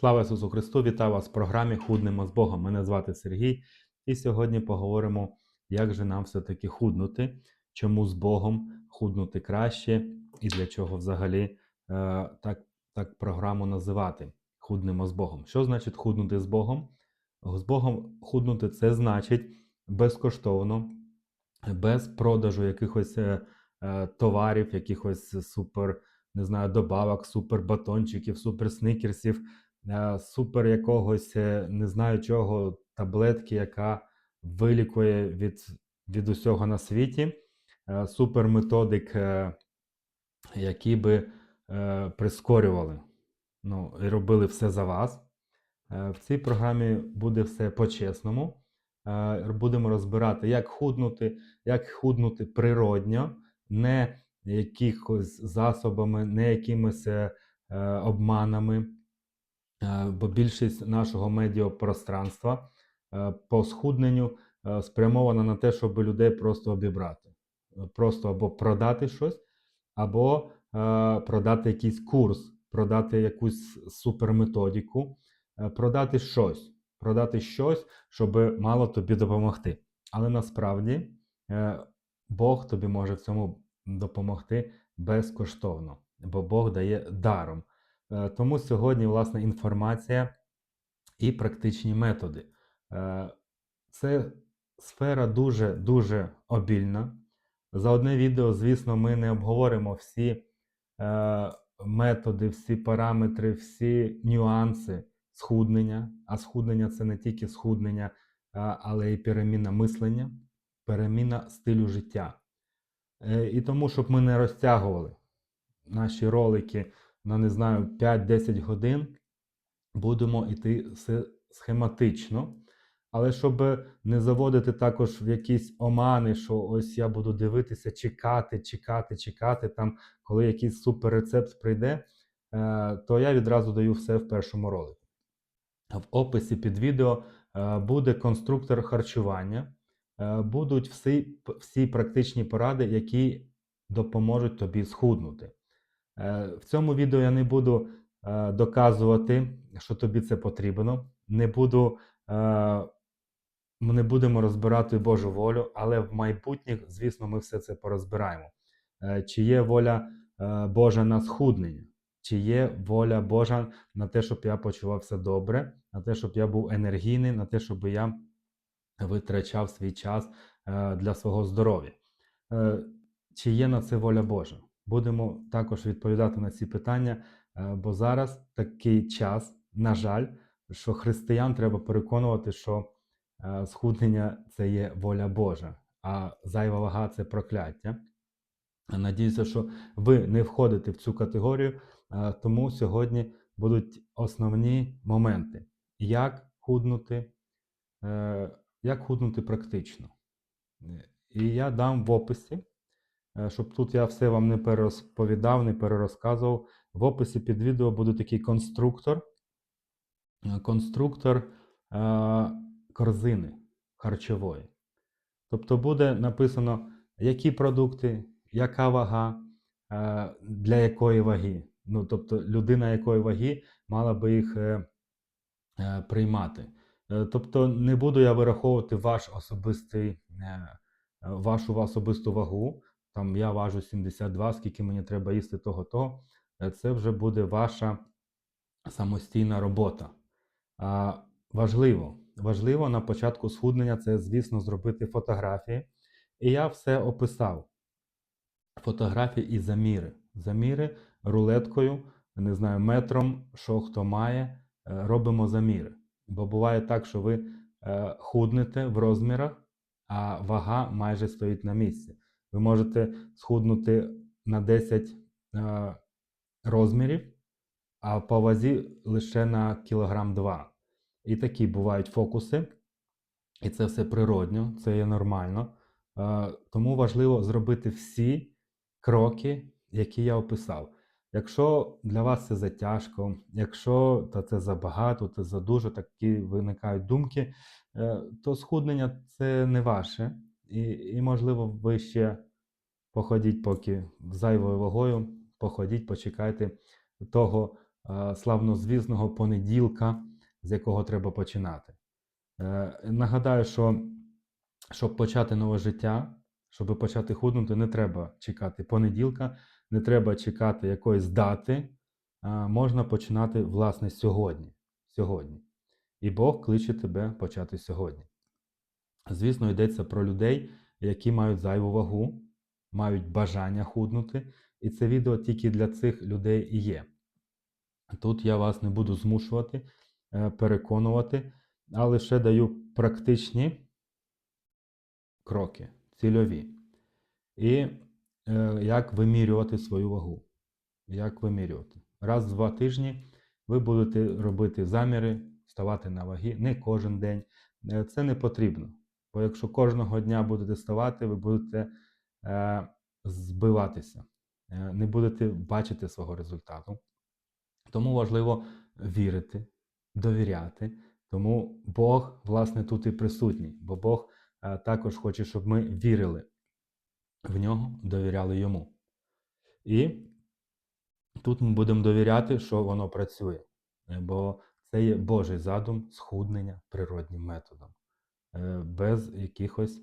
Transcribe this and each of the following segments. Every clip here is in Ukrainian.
Слава Ісусу Христу! Вітаю вас в програмі Худнемо з Богом. Мене звати Сергій, і сьогодні поговоримо, як же нам все-таки худнути, чому з Богом худнути краще, і для чого взагалі е, так, так програму називати Худнемо з Богом. Що значить худнути з Богом? З Богом худнути це значить безкоштовно, без продажу якихось е, е, товарів, якихось супер, не знаю, добавок, супер батончиків, супер сникерсів супер якогось, е, не знаю чого, таблетки, яка вилікує від, від усього на світі, е, супер методик, е, які би е, прискорювали ну, і робили все за вас. Е, В цій програмі буде все по-чесному. Е, Будемо розбирати, як худнути, як худнути природньо, не якихось засобами, не якимись е, е, обманами. Е, бо більшість нашого медіапространства е, по схудненню е, спрямована на те, щоб людей просто обібрати. Просто або продати щось, або продати якийсь курс, продати якусь суперметодику, е, продати щось, продати щось, щоб мало тобі допомогти. Але насправді Бог тобі може в цьому допомогти безкоштовно, бо Бог дає даром. Е, Тому сьогодні, власне, інформація і практичні методи. Е, Це сфера дуже-дуже обільна. За одне відео, звісно, ми не обговоримо всі е, методи, всі параметри, всі нюанси схуднення. А схуднення це не тільки схуднення, але і переміна мислення, переміна стилю життя. І тому, щоб ми не розтягували наші ролики на не знаю 5-10 годин будемо йти схематично. Але щоб не заводити також в якісь омани, що ось я буду дивитися, чекати, чекати, чекати, там, коли якийсь суперрецепт прийде, е, то я відразу даю все в першому ролику. В описі під відео е, буде конструктор харчування, е, будуть всі, всі практичні поради, які допоможуть тобі схуднути. Е, В цьому відео я не буду е, доказувати, що тобі це потрібно. Не буду, е, ми не будемо розбирати Божу волю, але в майбутніх, звісно, ми все це порозбираємо. Чи є воля Божа на схуднення, чи є воля Божа на те, щоб я почувався добре, на те, щоб я був енергійний, на те, щоб я витрачав свій час для свого здоров'я. Чи є на це воля Божа? Будемо також відповідати на ці питання, е, бо зараз такий час, на жаль, що християн треба переконувати, що е, схуднення це є воля Божа, а зайва вага це прокляття. Надіюся, що ви не входите в цю категорію, е, тому сьогодні будуть основні моменти, як худнути, як худнути практично. І я дам в описі, щоб тут я все вам не перерозповідав, не перерозказував. В описі під відео буде такий конструктор, е, конструктор е, корзини харчової. Тобто буде написано, які продукти, яка вага, е, для якої ваги. Ну, тобто людина якої ваги мала би їх е, е, приймати. Е, Тобто не буду я вираховувати ваш особистий, е, е, вашу особисту вагу. Там я важу 72, скільки мені треба їсти того того. Е, Це вже буде ваша самостійна робота. А, важливо, важливо на початку схуднення це, звісно, зробити фотографії. І я все описав. Фотографії і заміри. Заміри рулеткою, не знаю, метром, що хто має, е, робимо заміри. Бо буває так, що ви е, худнете в розмірах, а вага майже стоїть на місці. Ви можете схуднути на 10 е, розмірів, а по вазі лише на кілограм 2. І такі бувають фокуси. І це все природньо, це є нормально. Е, Тому важливо зробити всі кроки, які я описав. Якщо для вас це затяжко, якщо та це забагато, це задуже, такі виникають думки, е, то схуднення це не ваше. І, і можливо, ви ще походіть поки зайвою вагою, походіть, почекайте того е, славнозвісного понеділка, з якого треба починати. Е, Нагадаю, що щоб почати нове життя, щоб почати худнути, не треба чекати понеділка, не треба чекати якоїсь дати. Можна починати власне сьогодні. сьогодні. І Бог кличе тебе почати сьогодні. Звісно, йдеться про людей, які мають зайву вагу, мають бажання худнути, і це відео тільки для цих людей і є. Тут я вас не буду змушувати, е, переконувати, а лише даю практичні кроки, цільові. І е, як вимірювати свою вагу. Як вимірювати? Раз в два тижні ви будете робити заміри, ставати на ваги, не кожен день. Е, Це не потрібно. Бо якщо кожного дня будете ставати, ви будете е, збиватися, е, не будете бачити свого результату. Тому важливо вірити, довіряти. Тому Бог, власне, тут і присутній, бо Бог е, також хоче, щоб ми вірили в нього, довіряли йому. І тут ми будемо довіряти, що воно працює, бо це є Божий задум схуднення природнім методом, без якихось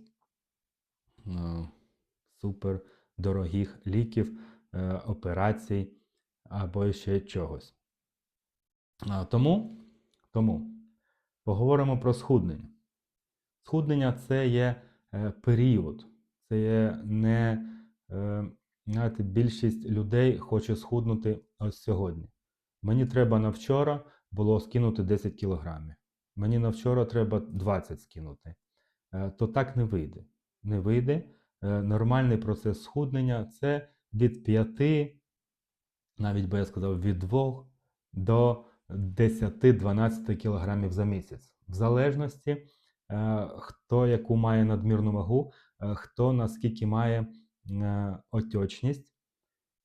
е, супер дорогих ліків, е, операцій або ще чогось. Тому, тому поговоримо про схуднення. Схуднення це є е, період, це є не е, знаєте, більшість людей хоче схуднути ось сьогодні. Мені треба на вчора було скинути 10 кілограмів. Мені на вчора треба 20 скинути. Е, То так не вийде. Не вийде. Е, Нормальний процес схуднення це від 5, навіть би я сказав, від 2 до 10-12 кілограмів за місяць. В залежності, е, хто яку має надмірну вагу, хто наскільки має отечність.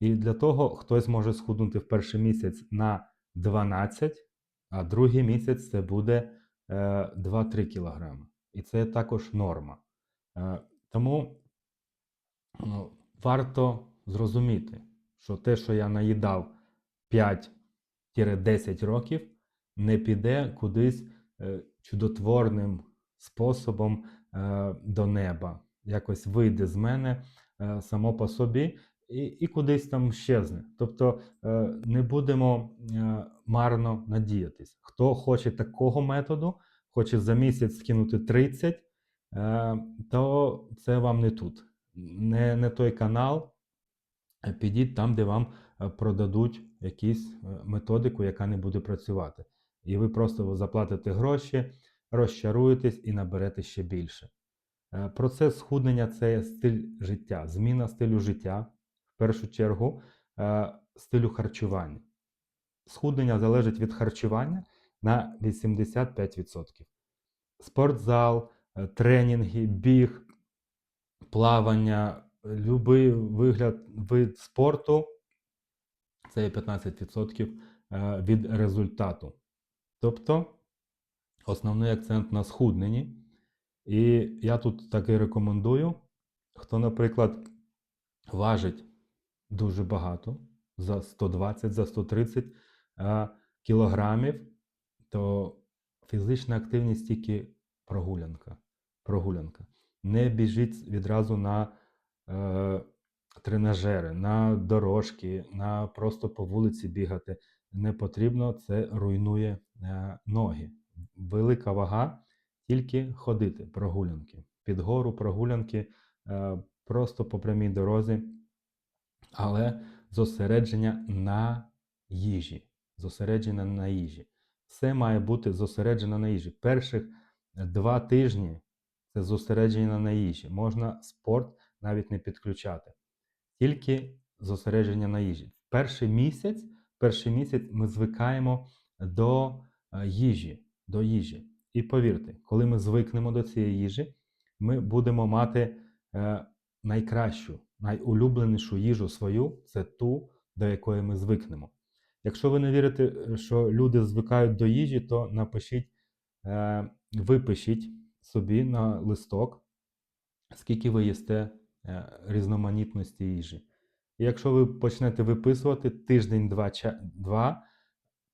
І для того хтось може схуднути в перший місяць на 12, а другий місяць це буде 2-3 кілограми. І це також норма. Е, Тому ну, варто зрозуміти, що те, що я наїдав 5-10 років, не піде кудись е, чудотворним способом е, до неба. Якось вийде з мене е, само по собі і, і кудись там щезне. Тобто е, не будемо е, марно надіятись. Хто хоче такого методу, хоче за місяць скинути 30, е, то це вам не тут. Не, не той канал. Підіть там, де вам продадуть якусь методику, яка не буде працювати. І ви просто заплатите гроші, розчаруєтесь і наберете ще більше. Процес схуднення це стиль життя, зміна стилю життя, першу чергу, е, стилю харчування. Схуднення залежить від харчування на 85%. Спортзал, е, тренінги, біг, плавання, любий вигляд, вид спорту це є 15% е, від результату. Тобто основний акцент на схудненні. І я тут таки рекомендую, хто, наприклад, важить дуже багато за 120, за 130 е, кілограмів, то фізична активність тільки прогулянка. прогулянка. Не біжіть відразу на е, тренажери, на дорожки, на просто по вулиці бігати. Не потрібно, це руйнує е, ноги. Велика вага тільки ходити, прогулянки. Під гору прогулянки е, просто по прямій дорозі, але зосередження на їжі. Зосередження на їжі. Все має бути зосереджено на їжі. Перших два тижні це зосередження на їжі. Можна спорт навіть не підключати. Тільки зосередження на їжі. Перший місяць, перший місяць ми звикаємо до е, їжі, до їжі. І повірте, коли ми звикнемо до цієї їжі, ми будемо мати е, найкращу, найулюбленішу їжу свою це ту, до якої ми звикнемо. Якщо ви не вірите, е, що люди звикають до їжі, то напишіть, е, випишіть собі на листок, скільки ви їсте е, різноманітності їжі. І якщо ви почнете виписувати тиждень-два, два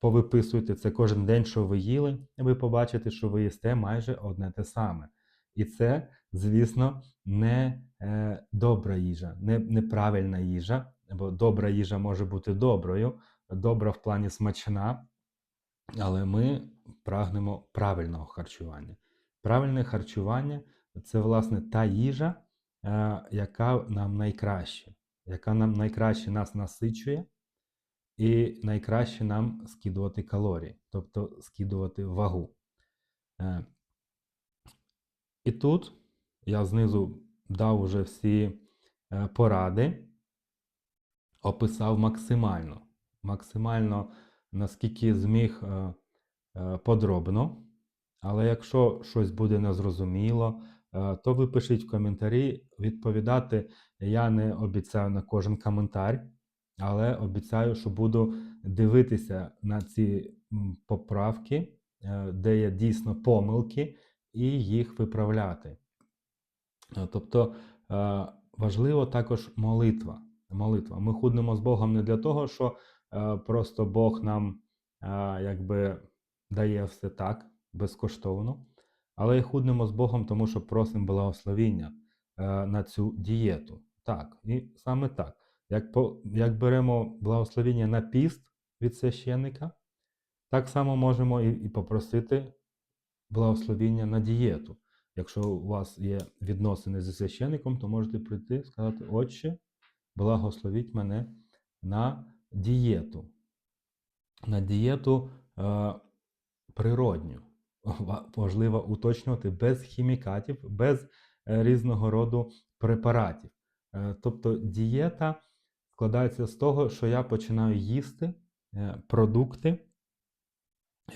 повиписуйте це кожен день, що ви їли, і ви побачите, що ви їсте майже одне те саме. І це, звісно, не е, добра їжа, не неправильна їжа, бо добра їжа може бути доброю, добра в плані смачна, але ми прагнемо правильного харчування. Правильне харчування це, власне, та їжа, е, яка нам найкраще, яка нам найкраще нас насичує, і найкраще нам скидувати калорії, тобто скидувати вагу. І тут я знизу дав уже всі е, поради, описав максимально, максимально наскільки зміг е, е, подробно. Але якщо щось буде незрозуміло, то ви пишіть в коментарі. Відповідати я не обіцяю на кожен коментар, але обіцяю, що буду дивитися на ці поправки, де є дійсно помилки, і їх виправляти. Е, Тобто е, важливо також молитва. Молитва. Ми худнемо з Богом не для того, що е, просто Бог нам якби дає все так безкоштовно, але й худнемо з Богом, тому що просимо благословіння на цю дієту. Так, і саме так. Як, по, як беремо благословіння на піст від священника, так само можемо і, і попросити благословіння на дієту. Якщо у вас є відносини зі священником, то можете прийти і сказати, Отче, благословіть мене на дієту. На дієту е, природню. Важливо уточнювати без хімікатів, без е, різного роду препаратів. Е, тобто дієта складається з того, що я починаю їсти е, продукти,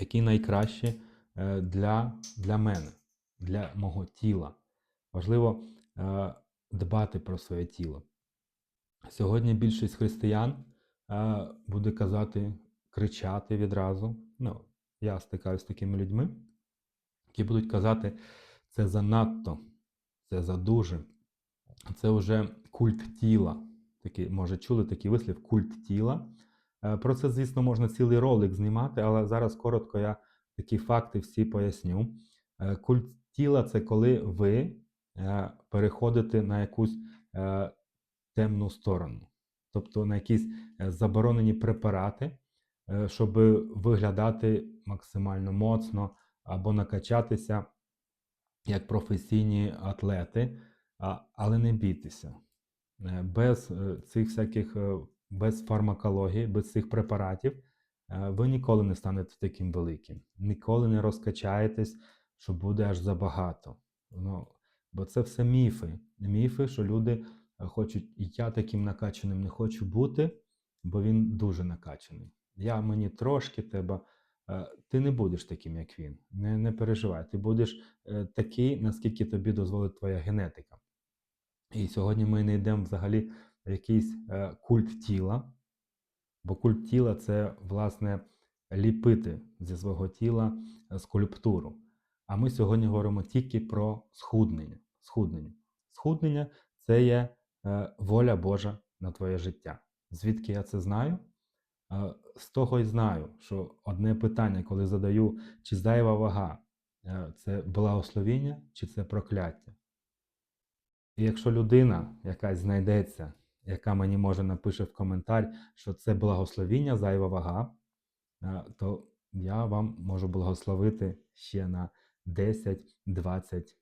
які найкращі для, для мене, для мого тіла. Важливо е, дбати про своє тіло. Сьогодні більшість християн е, буде казати, кричати відразу. Ну, я стикаюся з такими людьми, які будуть казати, це занадто, це задуже, це вже культ тіла. Такий, може, чули такий вислів культ тіла. Е, Про це, звісно, можна цілий ролик знімати, але зараз коротко я такі факти всі поясню. Е, Культ тіла це коли ви е, переходите на якусь е, темну сторону, тобто на якісь заборонені препарати, щоб виглядати максимально моцно або накачатися як професійні атлети, але не бійтеся. Без цих всяких, без фармакології, без цих препаратів, ви ніколи не станете таким великим, ніколи не розкачаєтесь, що буде аж забагато. Ну, бо це все міфи. Міфи, що люди е, хочуть, і я таким накачаним не хочу бути, бо він дуже накачаний. Я мені трошки треба. Е, Ти не будеш таким, як він. Не, не переживай. Ти будеш е, такий, наскільки тобі дозволить твоя генетика. І сьогодні ми не йдемо взагалі в якийсь е, культ тіла, бо культ тіла це, власне, ліпити зі свого тіла е, скульптуру. А ми сьогодні говоримо тільки про схуднення. Схуднення, схуднення це є е, воля Божа на твоє життя. Звідки я це знаю? Е, З того й знаю, що одне питання, коли задаю, чи зайва вага, це благословіння чи це прокляття. І якщо людина якась знайдеться, яка мені може напише в коментар, що це благословіння, зайва вага, то я вам можу благословити ще на 10, 20,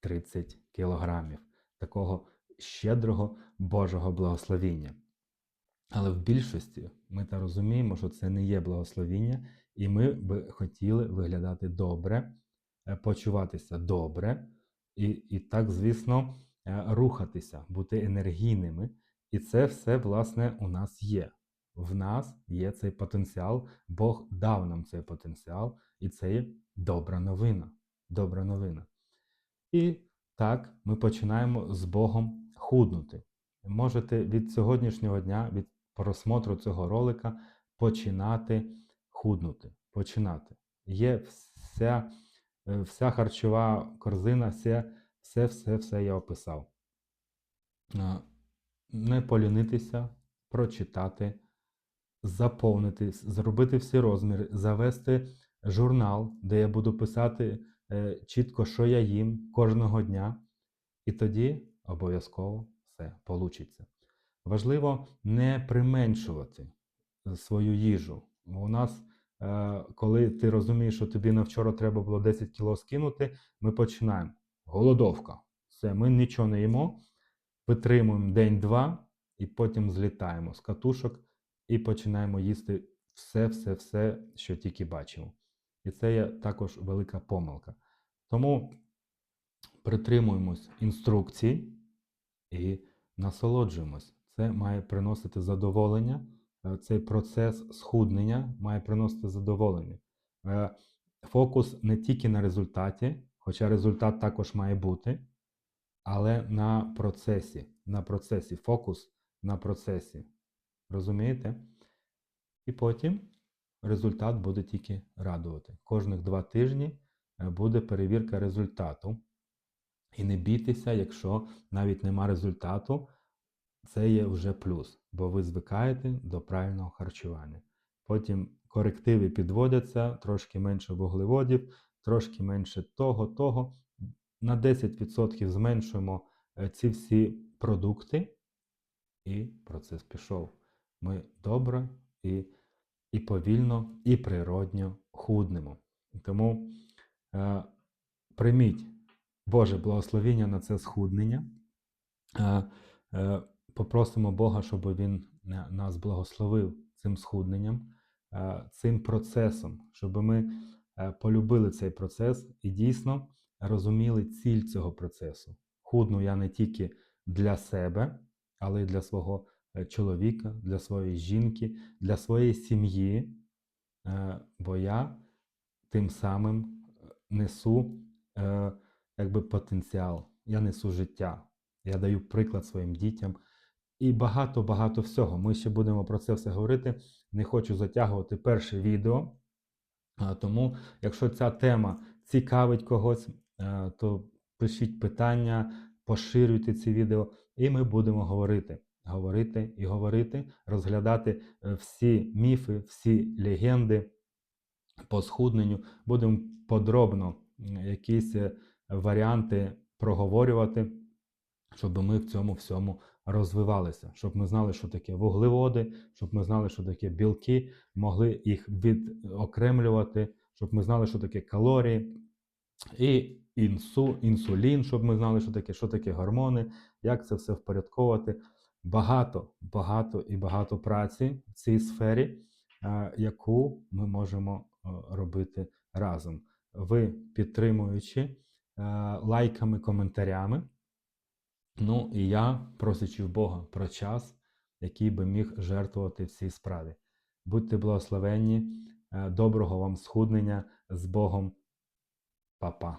30 кілограмів такого щедрого Божого благословіння. Але в більшості ми та розуміємо, що це не є благословіння, і ми би хотіли виглядати добре, е, почуватися добре, і, і так, звісно, е, рухатися, бути енергійними. І це все, власне, у нас є. В нас є цей потенціал, Бог дав нам цей потенціал, і це є добра новина. Добра новина. І так ми починаємо з Богом худнути. Можете від сьогоднішнього дня, від просмотру цього ролика починати худнути. Починати. Є вся, е, вся харчова корзина, все, все, все, все я описав. Е, Не полінитися, прочитати, заповнити, зробити всі розміри, завести журнал, де я буду писати е, чітко, що я їм кожного дня. І тоді обов'язково все получиться. Важливо не применшувати свою їжу. У нас, е, коли ти розумієш, що тобі на вчора треба було 10 кіло скинути, ми починаємо. Голодовка. Все, ми нічого не їмо, витримуємо день-два і потім злітаємо з катушок і починаємо їсти все, все, все, що тільки бачимо. І це є також велика помилка. Тому притримуємось інструкцій і насолоджуємось. Це має приносити задоволення. Е, Цей процес схуднення має приносити задоволення. Е, Фокус не тільки на результаті, хоча результат також має бути, але на процесі. На процесі. Фокус на процесі. Розумієте? І потім результат буде тільки радувати. Кожних два тижні е, буде перевірка результату. І не бійтеся, якщо навіть нема результату, це є вже плюс, бо ви звикаєте до правильного харчування. Потім корективи підводяться, трошки менше вуглеводів, трошки менше того, того. На 10% зменшуємо е, ці всі продукти, і процес пішов. Ми добре і, і повільно, і природньо худнемо. Тому е, прийміть Боже благословіння на це схуднення. Е, е, попросимо Бога, щоб Він е, нас благословив цим схудненням, е, цим процесом, щоб ми е, полюбили цей процес і дійсно розуміли ціль цього процесу. Худну я не тільки для себе, але й для свого е, чоловіка, для своєї жінки, для своєї сім'ї, е, бо я тим самим е, несу якби потенціал, я несу життя, я даю приклад своїм дітям і багато-багато всього. Ми ще будемо про це все говорити. Не хочу затягувати перше відео. Тому, якщо ця тема цікавить когось, то пишіть питання, поширюйте ці відео, і ми будемо говорити. Говорити і говорити, розглядати е, всі міфи, всі легенди по схудненню. Будемо подробно якісь е, варіанти проговорювати, щоб ми в цьому всьому розвивалися, щоб ми знали, що таке вуглеводи, щоб ми знали, що таке білки, могли їх відокремлювати, щоб ми знали, що таке калорії, і інсу, інсулін, щоб ми знали, що таке, що таке гормони, як це все впорядковувати. Багато, багато і багато праці в цій сфері, е, яку ми можемо е, робити разом. Ви підтримуючи е, лайками, коментарями. Ну і я, просячи в Бога про час, який би міг жертвувати в цій справі. Будьте благословенні, доброго вам схуднення з Богом, Па-па.